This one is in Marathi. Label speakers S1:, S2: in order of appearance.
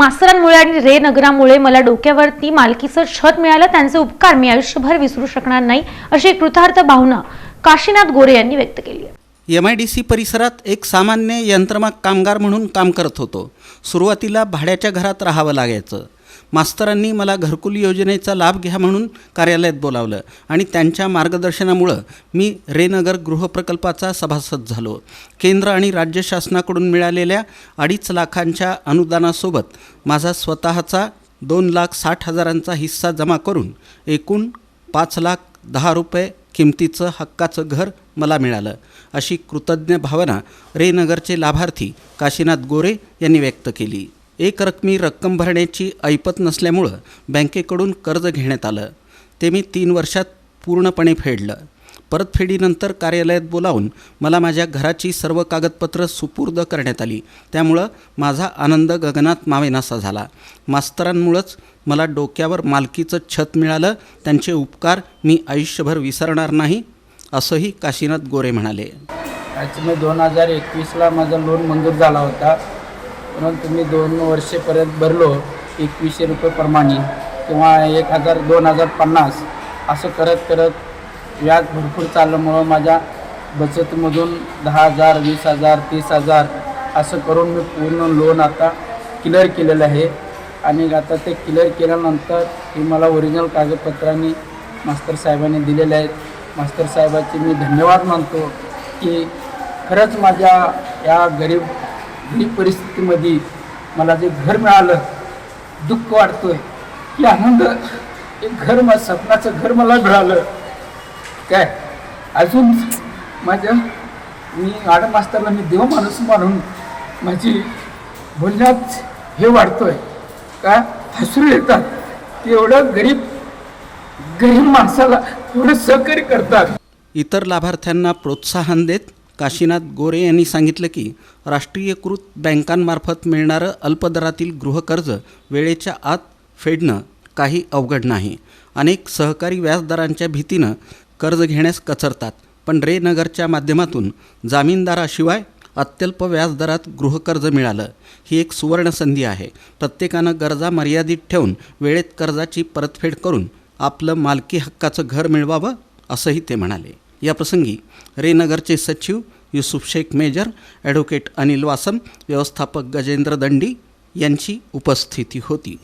S1: मास्तरांमुळे आणि रे नगरामुळे मला डोक्यावरती मालकीचं छत मिळालं त्यांचे उपकार मी आयुष्यभर विसरू शकणार नाही अशी कृतार्थ भावना काशीनाथ गोरे यांनी व्यक्त केली आहे.
S2: एम आय डी सी परिसरात एक सामान्य यंत्रमाग कामगार म्हणून काम करत होतो. सुरुवातीला भाड्याच्या घरात राहावं लागायचं. मास्तरांनी मला घरकुल योजनेचा लाभ घ्या म्हणून कार्यालयात बोलावलं आणि त्यांच्या मार्गदर्शनामुळं मी रेनगर गृहप्रकल्पाचा सभासद झालो. केंद्र आणि राज्य शासनाकडून मिळालेल्या अडीच लाखांच्या अनुदानासोबत माझा स्वतःचा दोन लाख साठ हजारांचा हिस्सा जमा करून एकूण पाच लाख दहा रुपये किमतीचं हक्काचं घर मला मिळालं अशी कृतज्ञ भावना रेनगरचे लाभार्थी काशीनाथ गोरे यांनी व्यक्त केली. एक रकमी रक्कम भरण्याची ऐपत नसल्यामुळं बँकेकडून कर्ज घेण्यात आलं. ते मी तीन वर्षात पूर्णपणे फेडलं. परतफेडीनंतर कार्यालयात बोलावून मला माझ्या घराची सर्व कागदपत्रं सुपूर्द करण्यात आली. त्यामुळं माझा आनंद गगनात मावेनासा झाला. मास्तरांमुळंच मला डोक्यावर मालकीचं छत मिळालं. त्यांचे उपकार मी आयुष्यभर विसरणार नाही असंही काशीनाथ गोरे म्हणाले.
S3: ॲक्च्युली दोन हजार एकवीसला माझा लोन मंजूर झाला होता. म्हणून तुम्ही दोन वर्षेपर्यंत भरलो एकवीसशे रुपये प्रमाणे किंवा एक हजार दोन हजार पन्नास असं करत करत व्याज भरपूर चालल्यामुळं माझ्या बचतमधून दहा हजार वीस हजार तीस हजार असं करून मी पूर्ण लोन आता क्लिअर केलेलं आहे. आणि आता ते क्लिअर केल्यानंतर हे मला ओरिजिनल कागदपत्रांनी मास्तर साहेबांनी दिलेले आहेत. मास्तर साहेबाचे मी धन्यवाद मानतो की खरंच माझ्या या गरीब ही परिस्थितीमध्ये मला जे घर मिळालं दुःख वाटतोय. की आनंद एक घर मला स्वप्नाचं घर मला मिळालं. काय? अजून माझ्या मी मॅडम मास्तरला मी देव माणूस मानून माझी बोलण्यात हे वाढतोय. का? हसरू येतात. ते एवढं गरीब गरीब माणसाला एवढं सहकार्य करतात.
S2: इतर लाभार्थ्यांना प्रोत्साहन देत काशीनाथ गोरे यांनी सांगितलं की राष्ट्रीयकृत बँकांमार्फत मिळणारं अल्पदरातील गृहकर्ज वेळेच्या आत फेडणं काही अवघड नाही. अनेक सहकारी व्याजदरांच्या भीतीनं कर्ज घेण्यास कचरतात. पण रे नगरच्या माध्यमातून जामीनदाराशिवाय अत्यल्प व्याजदरात गृहकर्ज मिळालं. ही एक सुवर्ण संधी आहे. प्रत्येकानं गरजा मर्यादित ठेवून वेळेत कर्जाची परतफेड करून आपलं मालकी हक्काचं घर मिळवावं असंही ते म्हणाले. या प्रसंगी रेनगरचे सचिव युसुफ शेख मेजर ॲडव्होकेट अनिल वासम व्यवस्थापक गजेंद्र दंडी यांची उपस्थिती होती.